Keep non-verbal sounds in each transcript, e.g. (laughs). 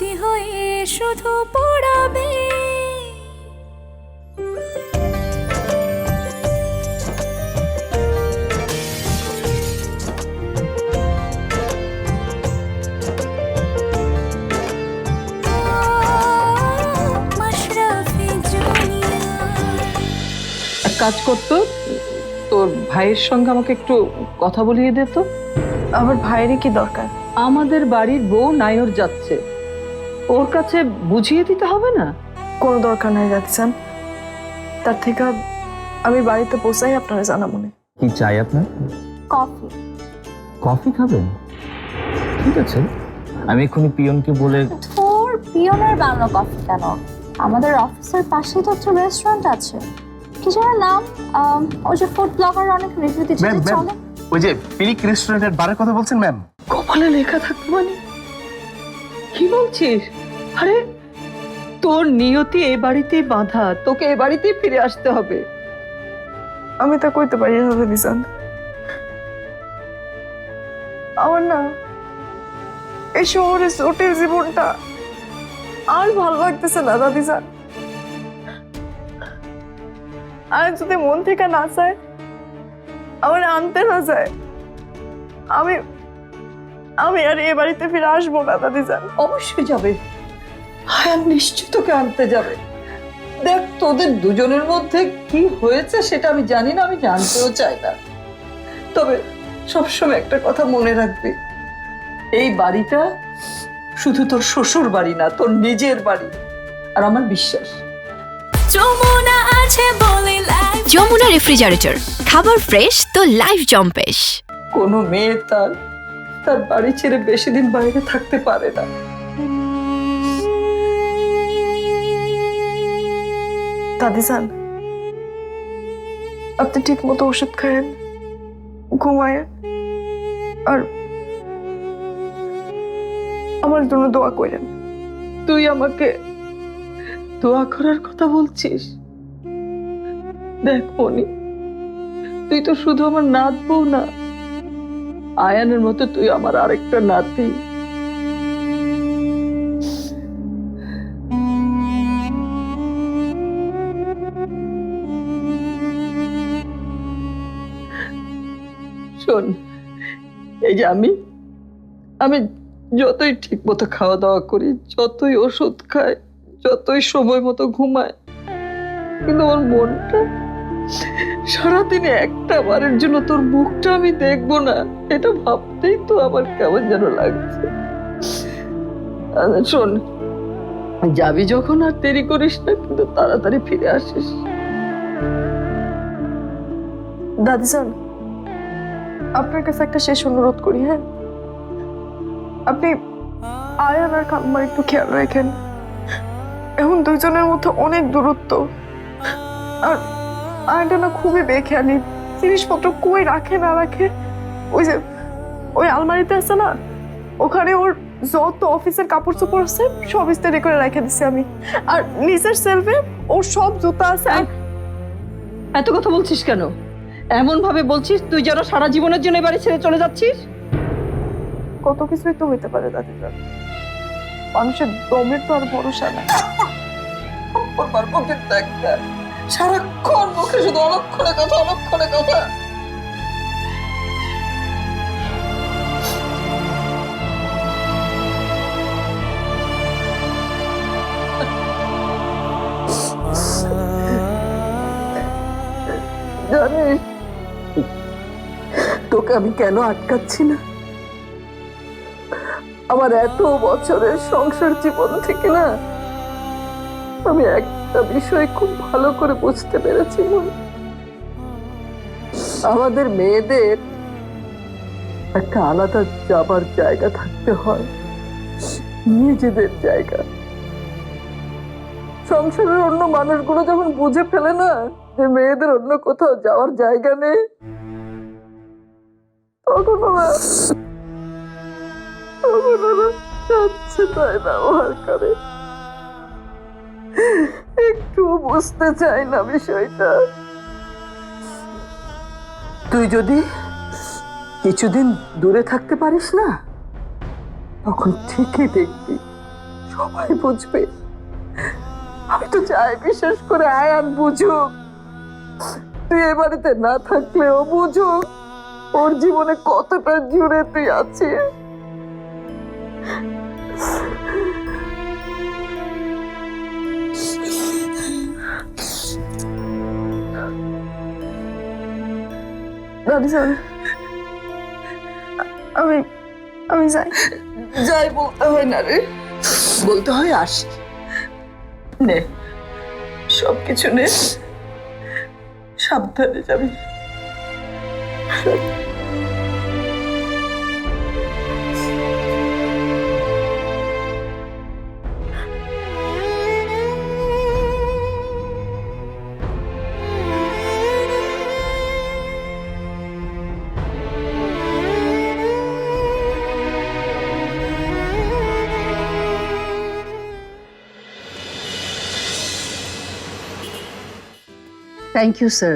স্মৃতি হয়ে শুধু পড়াবে। এক কাজ করতো তোর ভাইয়ের সঙ্গে আমাকে একটু কথা বলিয়ে দে তো। আমার ভাইয়েরই কি দরকার? আমাদের বাড়ির বউ নায়র যাচ্ছে। ওর কাছে বুঝিয়ে দিতে হবে না? কোনো দরকার নাই যাচ্ছেন তার থেকে আমি বাড়িতে পৌঁছাই আপনারা জানাব না। কি চাই আপনার? কফি। কফি খাবেন? ঠিক আছে। আমি এক্ষুনি পিয়নকে বলে তোর পিয়নের বানানো কফি কেন? আমাদের অফিসের পাশেই তো একটা রেস্টুরেন্ট আছে। কি যেন নাম? ওই যে ফুড ব্লগার অনেক রিভিউ দিচ্ছে ম্যাম ম্যাম চলে। ওই যে পিরিক রেস্টুরেন্টের বারের কথা বলছেন ম্যাম কপালে লেখা থাকতে মানে? কি বলছিস? আরে তোর নিয়তি এ বাড়িতেই বাঁধা তোকে এ বাড়িতেই ফিরে আসতে হবে। আমি তা কইতে পারি না দিশান আমার না এই শহরে জটিল জীবনটা আর ভালো লাগতেছে না দাদি স্যার আর যদি মন থেকে না চায় আমার আনতে না যায় আমি আমি আর এ বাড়িতে ফিরে আসব না দাদি স্যার অবশ্যই যাবে। হায়ান নিশ্চয় তোকে আনতে যাবে। দেখ তোদের দুজনের মধ্যে কি হয়েছে সেটা আমি জানি না আমি জানতেও চাই না। তবে সবসময় একটা কথা মনে রাখবি। এই বাড়িটা শুধু তোর শ্বশুর বাড়ি না তোর নিজের বাড়ি। আর আমার বিশ্বাস। যমুনা আছে বলে যমুনা রেফ্রিজারেটর খাবার ফ্রেশ তো লাইফ জম্পেশ। কোনো মেয়ে তার তার বাড়ি ছেড়ে বেশি দিন বাইরে থাকতে পারে না। দাদি যান। আপনি ঠিক মতো ওষুধ খায়েন, ঘুমায়েন, আর আমার জন্য দোয়া করেন। তুই আমাকে দোয়া করার কথা বলছিস? দেখ মনি, তুই তো শুধু আমার নাত বউ না, আয়ানের মতো তুই আমার আরেকটা নাতি। শোন, এই যে আমি আমি যতই ঠিক মতো খাওয়া দাওয়া করি, যতই ওষুধ খাই, যতই সময় মতো ঘুমায় কিন্তু আমার মনটা সারাদিনে একটা বারের জন্য তোর মুখটা আমি দেখব না, এটা ভাবতেই তো আমার কেমন যেন লাগছে। শোন, যাবি যখন আর দেরি করিস না, কিন্তু তাড়াতাড়ি ফিরে আসিস। দাদি যান আপনার কাছে একটা শেষ অনুরোধ করি হ্যাঁ? আপনি আয়ান আর খাম্মার একটু খেয়াল রাখেন। এখন দুইজনের মধ্যে অনেক দূরত্ব। আর আয়ানটা না খুবই বেখেয়ালি। জিনিসপত্র কই রাখে, না রাখে? ওই যে, ওই আলমারিতে আছে না? ওখানে ওর যত অফিসের কাপড় চোপড় আছে, সব ইস্তারি করে রেখে দিছি আমি। আর নিজের সেলফে ওর সব জুতা আছে। এত কথা বলছিস কেন? এমন ভাবে বলছিস তুই যেন সারা জীবনের জন্য এ বাড়ি ছেড়ে চলে যাচ্ছিস? কত কিছুই তো হইতে পারে দাদিরা মানুষের দমের তো আর ভরসা নাই। একটা। সারাক্ষণ মুখে শুধু অলক্ষণে কথা অলক্ষণে কথা। (laughs) জানিস তোকে আমি কেন আটকাচ্ছি না? আমার এত বছরের সংসার জীবন থেকে না, আমি একটা বিষয় খুব ভালো করে বুঝতে পেরেছি আমাদের মেয়েদের একটা আলাদা যাবার জায়গা থাকতে হয়, নিজেদের জায়গা। সংসারের অন্য মানুষগুলো যখন বুঝে ফেলে না যে মেয়েদের অন্য কোথাও যাওয়ার জায়গা নেই তখন ওরা যাচ্ছে তাই ব্যবহার করে। একটু বুঝতে চাই না বিষয়টা। তুই যদি কিছুদিন দূরে থাকতে পারিস না, তখন ঠিকই দেখবি। সবাই বুঝবে। আমি তো চাই বিশেষ করে আয়ান বুঝুক। তুই এ বাড়িতে না থাকলেও বুঝুক। ওর জীবনে কতটা জুড়ে তুই আছিস? আমি আমি যাই। যাই বলতে হয় না রে। বলতে হয় আসি নে সব কিছু নে। সাবধানে যাবি। থ্যাংক ইউ স্যার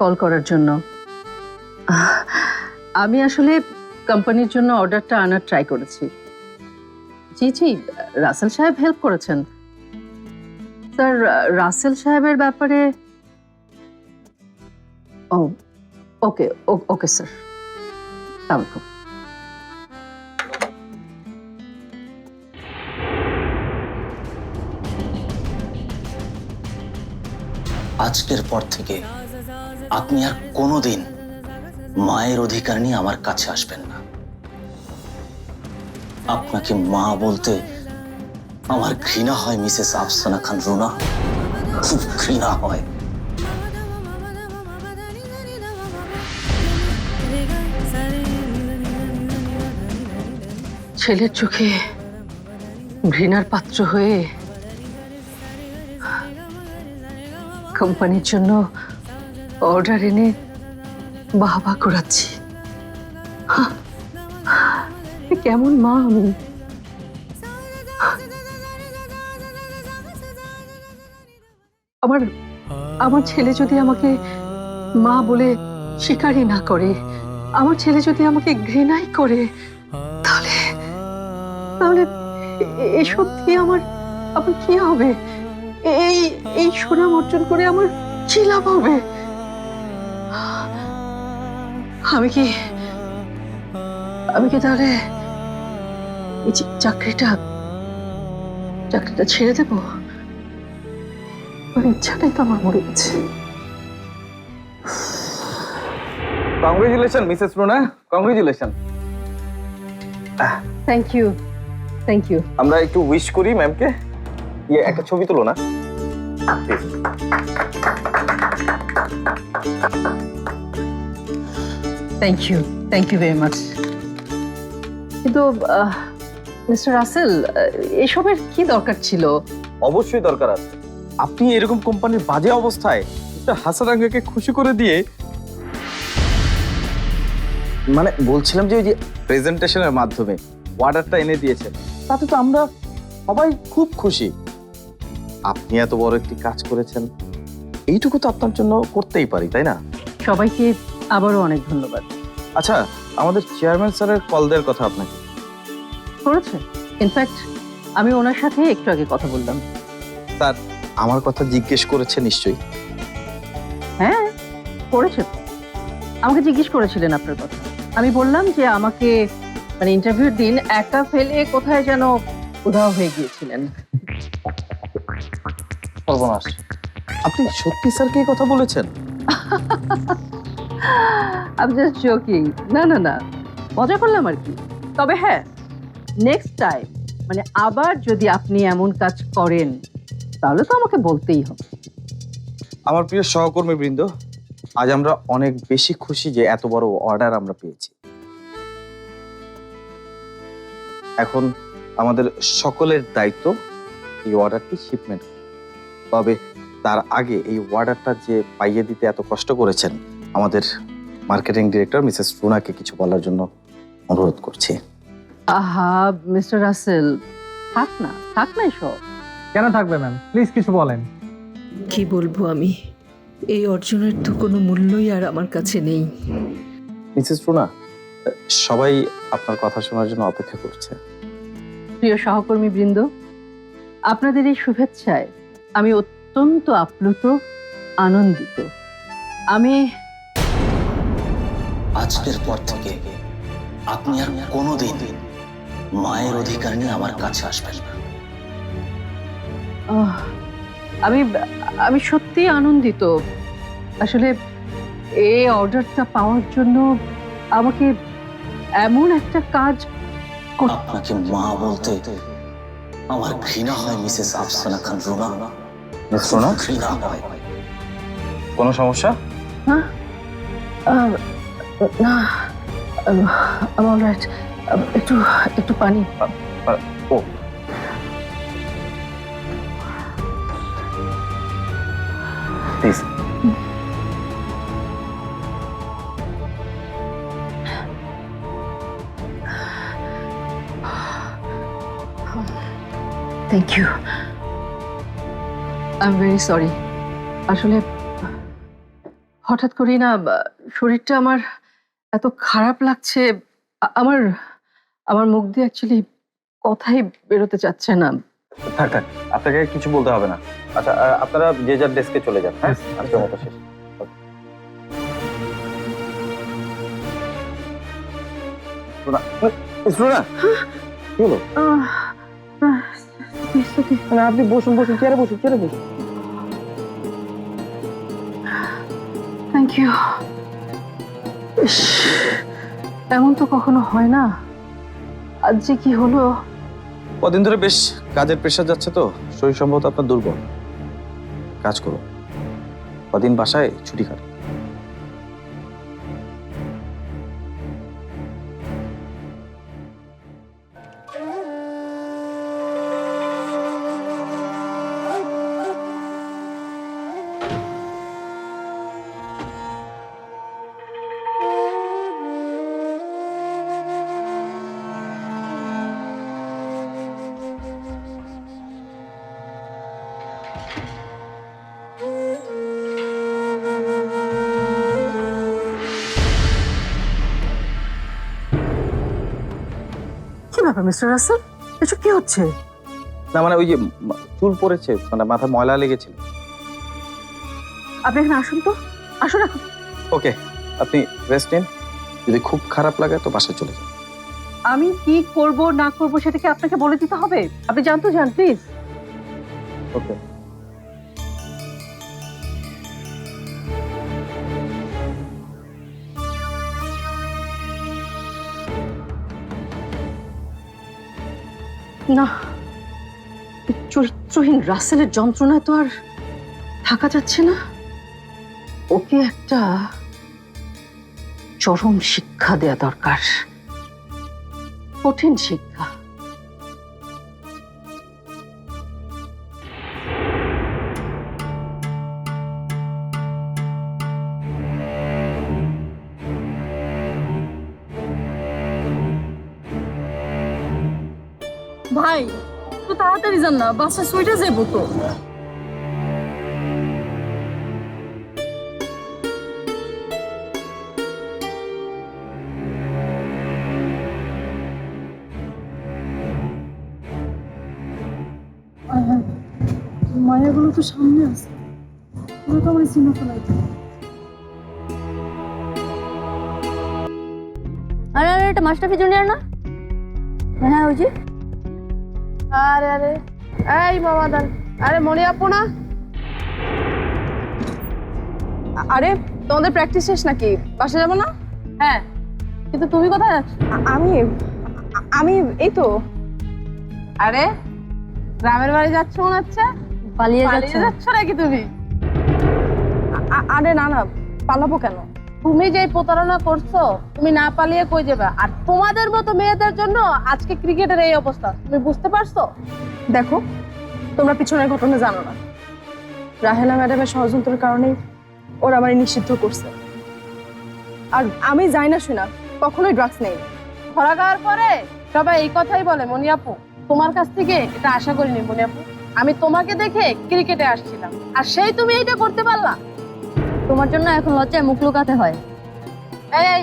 কল করার জন্য। আমি আসলে কোম্পানির জন্য অর্ডারটা আনার ট্রাই করেছি। জি জি, রাসেল সাহেব হেল্প করেছেন। স্যার রাসেল সাহেবের ব্যাপারে ও ওকে ওকে স্যার ওয়েলকাম আজকের পর থেকে আপনি আর কোনোদিন মায়ের অধিকার নিয়ে আমার কাছে আসবেন না। আপনাকে মা বলতে আমার ঘৃণা হয়, মিসেস আফসানা খান রুনা। খুব ঘৃণা হয়। ছেলের চোখে ঘৃণার পাত্র হয়ে কোম্পানির জন্য অর্ডার এনে বাহবা করাচ্ছি। কেমন মা আমি? আমার আমার ছেলে যদি আমাকে মা বলে স্বীকারই না করে, আমার ছেলে যদি আমাকে ঘৃণাই করে, তাহলে তাহলে এসব দিয়ে আমার আমার কি হবে? এই এই সুনাম অর্জন করে আমার কি লাভ হবে? আমি কি আমি কি তাহলে এই চাকরিটা চাকরিটা ছেড়ে দেবো? ওর ইচ্ছাটাই তো আমার মরে গেছে। Congratulation Mrs Runa congratulation thank you thank you আমরা একটু উইশ করি ম্যামকে ইয়ে একটা ছবি তুলো না. Thank you thank you very much কিন্তু মিস্টার রাসেল এসবের কি দরকার ছিল? অবশ্যই দরকার আছে। আপনি এরকম কোম্পানির বাজে অবস্থায় আঙ্গাকে খুশি করে দিয়ে মানে বলছিলাম যে ওই যে প্রেজেন্টেশনের মাধ্যমে অর্ডারটা এনে দিয়েছেন। তাতে তো আমরা সবাই খুব খুশি। আপনি এত বড় একটি কাজ করেছেন। এইটুকু তো আপনার জন্য করতেই পারি তাই না? সবাইকে আবারও অনেক ধন্যবাদ। আচ্ছা আমাদের চেয়ারম্যান স্যারের কল দেওয়ার কথা আপনাকে। করেছে? ইনফ্যাক্ট আমি ওনার সাথে একটু আগে কথা বললাম। স্যার আমার কথা জিজ্ঞেস করেছে নিশ্চয়ই। হ্যাঁ করেছে। আমাকে জিজ্ঞেস করেছিলেন আপনার কথা। আমি বললাম যে আমাকে মানে ইন্টারভিউর দিন একা ফেলে কোথায় যেন উধাও হয়ে গিয়েছিলেন। সর্বনাশ। আপনি সত্যি স্যারকে এই কথা বলেছেন? আমি জাস্ট জোকিং না না না। মজা করলাম আর কি। তবে হ্যাঁ নেক্সট টাইম মানে আবার যদি আপনি এমন কাজ করেন তাহলে তো আমাকে বলতেই হবে। আমার প্রিয় সহকর্মী বৃন্দ আজ আমরা অনেক বেশি খুশি যে এত বড় অর্ডার আমরা পেয়েছি। এখন আমাদের সকলের দায়িত্ব এই অর্ডারটি শিপমেন্ট তবে তার আগে এই অর্ডারটা যে পাইয়ে দিতে এত কষ্ট করেছেন আমাদের মার্কেটিং ডিরেক্টর মিসেস রুনাকে কিছু বলার জন্য অনুরোধ করছি। আহা মিস্টার রাসেল থাক না থাক না এসব। কেন থাকবে ম্যাম প্লিজ কিছু বলেন। কি বলব আমি? এই অর্জনের তো কোনো মূল্যই আর আমার কাছে নেই। মিসেস রুনা সবাই আপনার কথা শোনার জন্য অপেক্ষা করছে। প্রিয় সহকর্মী বৃন্দ আপনাদের এই শুভেচ্ছায় আমি অত্যন্ত আপ্লুত আনন্দিত। আমি আজকের পর থেকে আপনি আর কোনোদিন মায়ের অধিকার নিয়ে আমার কাছে আসবেন না। আহ, আমি আমি সত্যি আনন্দিত। আসলে এই অর্ডারটা পাওয়ার জন্য আমাকে এমন একটা কাজ আপনাকে মা বলতে আমার ঘৃণা হয় মিসেস আফসানা খান রুনা। মিস রুনা ঘৃণা হয় কোনো সমস্যা? হ্যাঁ আহ, না আমার রাইট একটু একটু পানি। ও। Please thank you I am very sorry আসলে হঠাৎ করেই না বা, শরীরটা আমার এত খারাপ লাগছে। আমার আমার মুখ দিয়ে অ্যাকচুয়ালি কথাই বেরোতে চাচ্ছে না। থাক থাক আপনাকে কিছু বলতে হবে না। আচ্ছা আপনারা যে যার ডেস্কে চলে যান হ্যাঁ? আজকের মতো শেষ। রুনা, রুনা, কি হলো? It's okay. মানে আপনি বসুন বসুন চেয়ারে বসুন চেয়ারে বসুন। থ্যাংক ইউ এমন তো কখনো হয় না। আজ যে কি হলো? কদিন ধরে বেশ কাজের প্রেশার যাচ্ছে তো শরীর সম্ভবত আপনার দুর্বল। কাজ করুন। কদিন বাসায় ছুটি কাটুন। ব্যাপার মিস্টার রাসেল? এসব কি হচ্ছে? না মানে ওই যে চুল পড়েছে মানে মাথা ময়লা লেগেছিল। আপনি এখানে আসুন তো। আসুন এখন। ওকে আপনি রেস্ট নিন। যদি খুব খারাপ লাগে তো বাসায় চলে যান। আমি কি করব না করব সেটাকে আপনাকে বলে দিতে হবে? আপনি জানতো যান প্লিজ ওকে। না চরিত্রহীন রাসেলের যন্ত্রণা তো আর থাকা যাচ্ছে না। ওকে একটা চরম শিক্ষা দেয়া দরকার। কঠিন শিক্ষা। যান না বাসা সুইটে যাব তো। মায়াগুলো তো সামনে আছে। ওরা তো আমার চিনা ফেলাইতে। আরে আরে এটা মাস্টারফি জুনিয়র না? হ্যাঁ ওই যে। আরে আরে। এই মামাদান আরে মনে আপু না। আরে তোমাদের প্র্যাকটিস শেষ নাকি? বাসা যাব না? হ্যাঁ। কিন্তু তুমি কোথায় আমি আমি এই তো। আরে গ্রামের বাড়ি যাচ্ছ মনে হচ্ছে? পালিয়ে যাচ্ছে। যাচ্ছ নাকি তুমি? আরে না না পালাবো কেন? তুমি যে প্রতারণা করছ তুমি না পালিয়ে কই যাবে? আর তোমাদের মতো মেয়েদের জন্য আজকে ক্রিকেটের এই অবস্থা। তুমি বুঝতে পারছ? দেখো তোমরা পিছনের ঘটনা জানো না। রাহেলা ম্যাডামের ষড়যন্ত্রের কারণেই ওরা আমায় নিষিদ্ধ করছে। আর আমি যাই না শোনা কখনোই ড্রাগস নেই। ধরা খাওয়ার পরে সবাই এই কথাই বলে মনিয়াপু তোমার কাছ থেকে এটা আশা করিনি মনিয়াপু আমি তোমাকে দেখে ক্রিকেটে আসছিলাম। আর সেই তুমি এইটা করতে পারলা। তোমার জন্য এখন লজ্জায় মুখ লুকাতে হয়। এই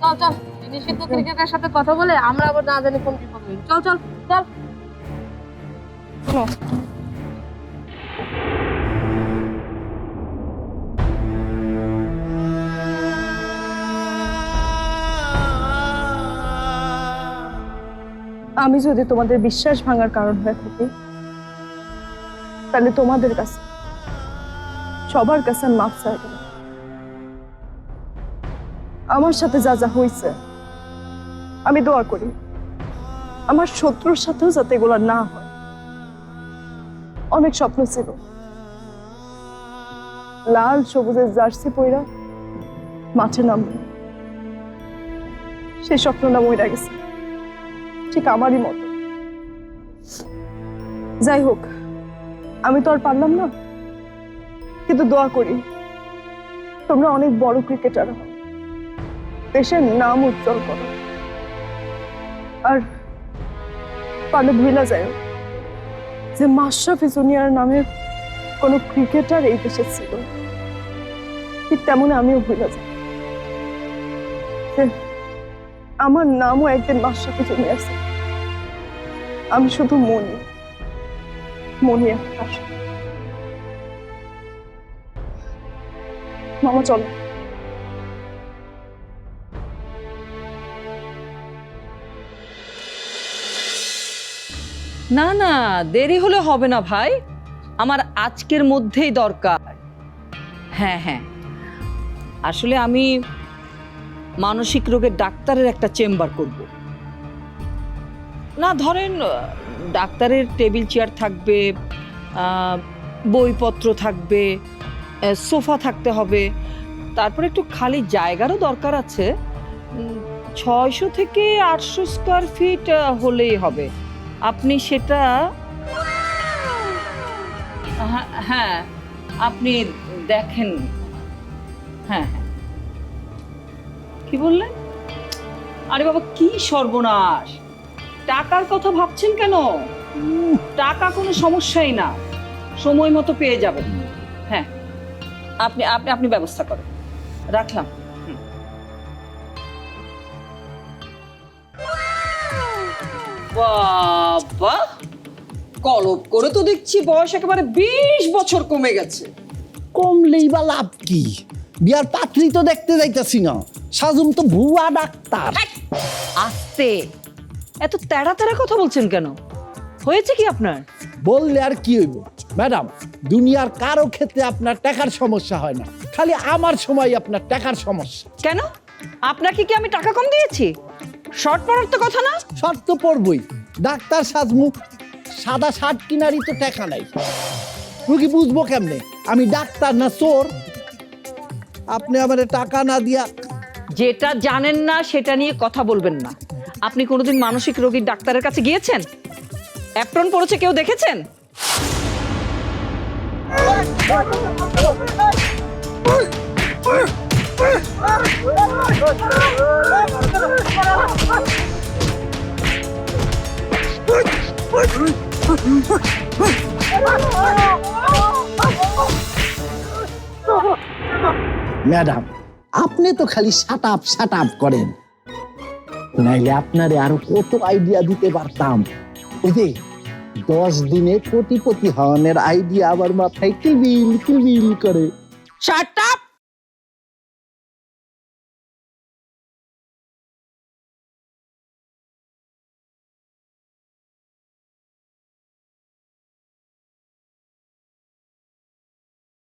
চল চল। নিষিদ্ধ ক্রিকেটের সাথে কথা বলে আমরা আবার না জানি কোন বিপদ হই চল চল। চল আমি যদি তোমাদের বিশ্বাস ভাঙার কারণ হয়ে থাকি, তাহলে তোমাদের কাছে, সবার কাছে আমি মাফ চাই। আমার সাথে যা যা হয়েছে আমি দোয়া করি। আমার শত্রুর সাথেও যাতে এগুলো না হয়। অনেক স্বপ্ন ছিল। লাল, সবুজের জার্সি পইরা মাঠে নামবে। সেই স্বপ্নটা মইরা গেছে। ঠিক আমারই মতো। যাই হোক, আমি তো আর পারলাম না। কিন্তু দোয়া করি, তোমরা অনেক বড় ক্রিকেটার হও। দেশের নাম উজ্জ্বল করো। আর পারলে ভুলা যায় যে মাশরাফি জুনিয়র নামের কোনো ক্রিকেটার এই দেশে ছিল। ঠিক তেমন আমিও ভুলে যাই। আমার নামও একদিন মাশরাফি জুনিয়র ছিল। আমি শুধু মনি মনি একটা মামা, চলো। না না, দেরি হলে হবে না ভাই। আমার আজকের মধ্যেই দরকার। হ্যাঁ হ্যাঁ। আসলে আমি মানসিক রোগের ডাক্তারের একটা চেম্বার করব। না, ধরেন, ডাক্তারের টেবিল চেয়ার থাকবে বইপত্র থাকবে সোফা থাকতে হবে। তারপরে একটু খালি জায়গারও দরকার আছে। ছয়শো থেকে আটশো স্কোয়ার ফিট হলেই হবে। আপনি সেটা হ্যাঁ, হ্যাঁ আপনি দেখেন। হ্যাঁ হ্যাঁ। কি বললেন? আরে বাবা কি সর্বনাশ! টাকার কথা ভাবছেন কেন? টাকা কোনো সমস্যাই না। সময় মতো পেয়ে যাবেন। হ্যাঁ আপনি আপনি আপনি ব্যবস্থা করেন। রাখলাম। বাবা কলপ করে তো দেখছি বয়স একেবারে বিশ বছর কমে গেছে। কমলেই বা লাভ কি? বিয়ার পাত্রী তো দেখতে যাইতাছি না। সাজুম তো ভুয়া ডাক্তার। আস্তে। এত তেড়া তেড়া কথা বলছেন কেন? হয়েছে কি আপনার? বললে আর কি হইব? ম্যাডাম দুনিয়ার কারও ক্ষেত্রে আপনার টাকার সমস্যা হয় না। খালি আমার সময় আপনার টাকার সমস্যা। কেন? আপনাকে কি আমি টাকা কম দিয়েছি? শর্ট পড়ার তো কথা না শর্ট তো পড়বই ডাক্তার সাজমু সাদা শার্ট কিনারই তো টাকা নাই রুগী বুঝব কেমনে আমি ডাক্তার না চোর আপনি আমার টাকা না দিয়া যেটা জানেন না সেটা নিয়ে কথা বলবেন না আপনি কোনোদিন মানসিক রোগীর ডাক্তারের কাছে গিয়েছেন অ্যাপ্রন পড়েছে কেউ দেখেছেন ম্যাডাম, আপনি তো খালি শাট আপ শাট আপ করেন। নাইলে আপনারে আরও কত আইডিয়া দিতে পারতাম। ওই যে, দশ দিনে কোটিপতি হওয়ানের আইডিয়া আবার মাথায় কিলবিল কিলবিল করে। Shut up